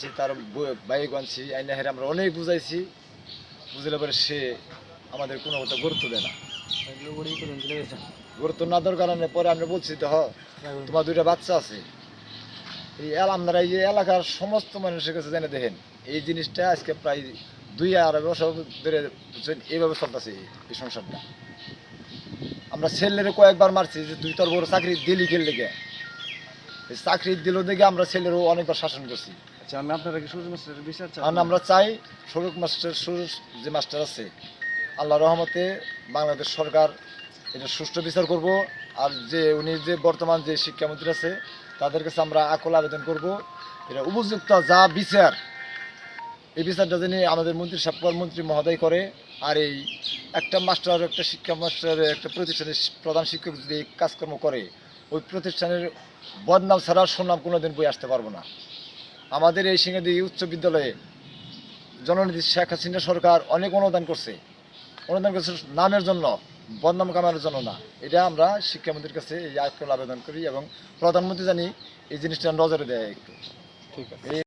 যে তার বাইক আনছি আইনা হেরে আমরা অনেক বুঝাইছি। বুঝলে পরে সে আমাদের কোনো কথা গুরুত্ব দেয় না। গুরুত্ব না দেওয়ার কারণে পরে আমরা বলছি তো তোমার দুইটা বাচ্চা আছে। এই আপনারা এই এলাকার সমস্ত মানুষের কাছে জেনে দেখেন। এই জিনিসটা আজকে প্রায় দুই আড়াই বছর ধরে এইভাবে চলতেছে এই সংসারটা। আমরা ছেলেরে কয়েকবার মারছি যে তুই তোর বড় চাকরি দিলি খেললে গে চাকরি দিল দেখে আমরা ছেলেরও অনেকবার শাসন করছি। আমি আপনারা কি মাস্টারের বিচার চান আমরা চাই সৌরভ মাস্টার সৌরভ যে মাস্টার আছে, আল্লাহ রহমতে বাংলাদেশ সরকার এটা সুষ্ঠু বিচার করব। আর যে উনি যে বর্তমান যে শিক্ষামন্ত্রী আছে, তাদের কাছে আমরা আকল আবেদন করব। এটা উপযুক্ত যা বিচার, এই বিচারটা যিনি আমাদের মন্ত্রী সাহেব মন্ত্রী মহোদয় করে, আর এই একটা মাস্টার একটা শিক্ষা মাস্টার একটা প্রতিষ্ঠানের প্রধান শিক্ষক যদি কাজকর্ম করে, ওই প্রতিষ্ঠানের বদনাম ছাড়া সুনাম কোনোদিন বই আসতে পারব না। আমাদের এই সিংহাদি উচ্চ বিদ্যালয়ে জননীতি শেখ হাসিনা সরকার অনেক অনুদান করছে। অনুদান করছে নামের জন্য বদনাম কামানোর জন্য না। এটা আমরা শিক্ষামন্ত্রীর কাছে এই আবেদন করি এবং প্রধানমন্ত্রী জানি এই জিনিসটা নজরে দেয় একটু। ঠিক আছে।